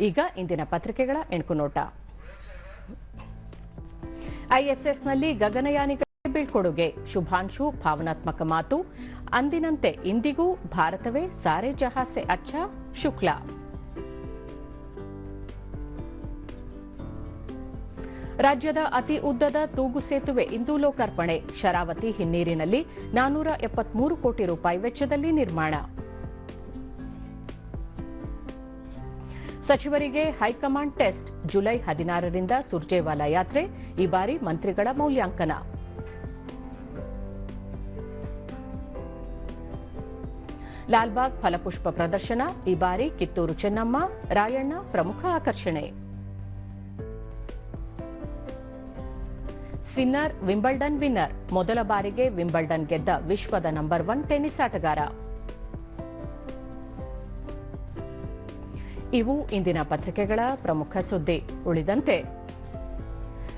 ಈಗ ಇಂದಿನ ಪತ್ರಿಕೆಗಳ ಎಣಕು ನೋಟ. ಐಎಸ್ಎಸ್ನಲ್ಲಿ ಗಗನಯಾನಿಗಳಿಗೆ ಬೀಳ್ಕೊಡುಗೆ. ಶುಭಾಂಶು, ಭಾವನಾತ್ಮಕ ಮಾತು. ಅಂದಿನಂತೆ ಇಂದಿಗೂ ಭಾರತವೇ ಸಾರೆ ಜಹಾಸೆ ಅಚ್ಚ, ಶುಕ್ಲಾ. ರಾಜ್ಯದ ಅತಿ ಉದ್ದದ ತೂಗು ಸೇತುವೆ ಇಂದು ಲೋಕಾರ್ಪಣೆ. ಶರಾವತಿ ಹಿನ್ನೀರಿನಲ್ಲಿ ನಾನೂರ ಎಪ್ಪತ್ಮೂರು ಕೋಟಿ ರೂಪಾಯಿ ವೆಚ್ಚದಲ್ಲಿ ನಿರ್ಮಾಣ. ಸಚಿವರಿಗೆ ಹೈಕಮಾಂಡ್ ಟೆಸ್ಟ್ ಜುಲೈ ಹದಿನಾರರಿಂದ ಸುರ್ಜೇವಾಲಾ ಯಾತ್ರೆ, ಈ ಬಾರಿ ಮಂತ್ರಿಗಳ ಮೌಲ್ಯಾಂಕನ. ಲಾಲ್ಬಾಗ್ ಫಲಪುಷ್ಪ ಪ್ರದರ್ಶನ, ಈ ಬಾರಿ ಕಿತ್ತೂರು ಚೆನ್ನಮ್ಮ, ರಾಯಣ್ಣ ಪ್ರಮುಖ ಆಕರ್ಷಣೆ. ಸಿನ್ನರ್ ವಿಂಬಲ್ಡನ್ ವಿನ್ನರ್, ಮೊದಲ ಬಾರಿಗೆ ವಿಂಬಲ್ಡನ್ ಗೆದ್ದ ವಿಶ್ವದ ನಂಬರ್ ಒನ್ ಟೆನಿಸ್ ಆಟಗಾರ. ಇವು ಇಂದಿನ ಪತ್ರಿಕೆಗಳ ಪ್ರಮುಖ ಸುದ್ದಿ. ಉಳಿದಂತೆ,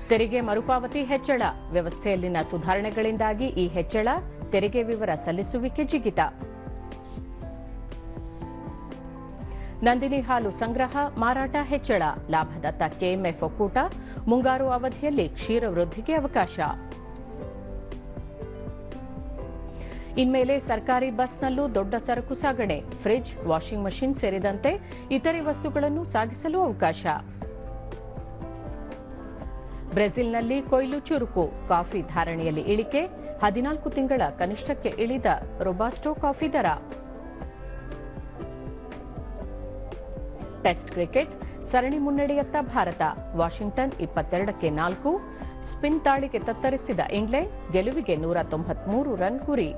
ತೆರಿಗೆ ಮರುಪಾವತಿ ಹೆಚ್ಚಳ, ವ್ಯವಸ್ಥೆಯಲ್ಲಿನ ಸುಧಾರಣೆಗಳಿಂದಾಗಿ ಈ ಹೆಚ್ಚಳ ತೆರಿಗೆ ವಿವರ ಸಲ್ಲಿಸುವಿಕೆ ಜಿಗಿತ. ನಂದಿನಿ ಹಾಲು ಸಂಗ್ರಹ, ಮಾರಾಟ ಹೆಚ್ಚಳ ಲಾಭದತ್ತ ಕೆಎಂಎಫ್ ಒಕ್ಕೂಟ ಮುಂಗಾರು ಅವಧಿಯಲ್ಲಿ ಕ್ಷೀರ ವೃದ್ಧಿಗೆ ಅವಕಾಶ. ಇನ್ಮೇಲೆ ಸರ್ಕಾರಿ ಬಸ್ನಲ್ಲೂ ದೊಡ್ಡ ಸರಕು ಸಾಗಣೆ, ಫ್ರಿಡ್ಜ್, ವಾಷಿಂಗ್ ಮಷಿನ್ ಸೇರಿದಂತೆ ಇತರೆ ವಸ್ತುಗಳನ್ನು ಸಾಗಿಸಲು ಅವಕಾಶ. ಬ್ರೆಜಿಲ್ನಲ್ಲಿ ಕೊಯ್ಲು ಚುರುಕು, ಕಾಫಿ ಧಾರಣೆಯಲ್ಲಿ ಇಳಿಕೆ, ಹದಿನಾಲ್ಕು ತಿಂಗಳ ಕನಿಷ್ಠಕ್ಕೆ ಇಳಿದ ರೊಬಾಸ್ಟೋ ಕಾಫಿ ದರ. ಟೆಸ್ಟ್ ಕ್ರಿಕೆಟ್, ಸರಣಿ ಮುನ್ನಡೆಯತ್ತ ಭಾರತ. ವಾಷಿಂಗ್ಟನ್ ಇಪ್ಪತ್ತೆರಡಕ್ಕೆ ನಾಲ್ಕು, ಸ್ಪಿನ್ ತಾಳಿಗೆ ತತ್ತರಿಸಿದ ಇಂಗ್ಲೆಂಡ್ ಗೆಲುವಿಗೆ ನೂರ ತೊಂಬತ್ಮೂರು ರನ್ ಗುರಿ.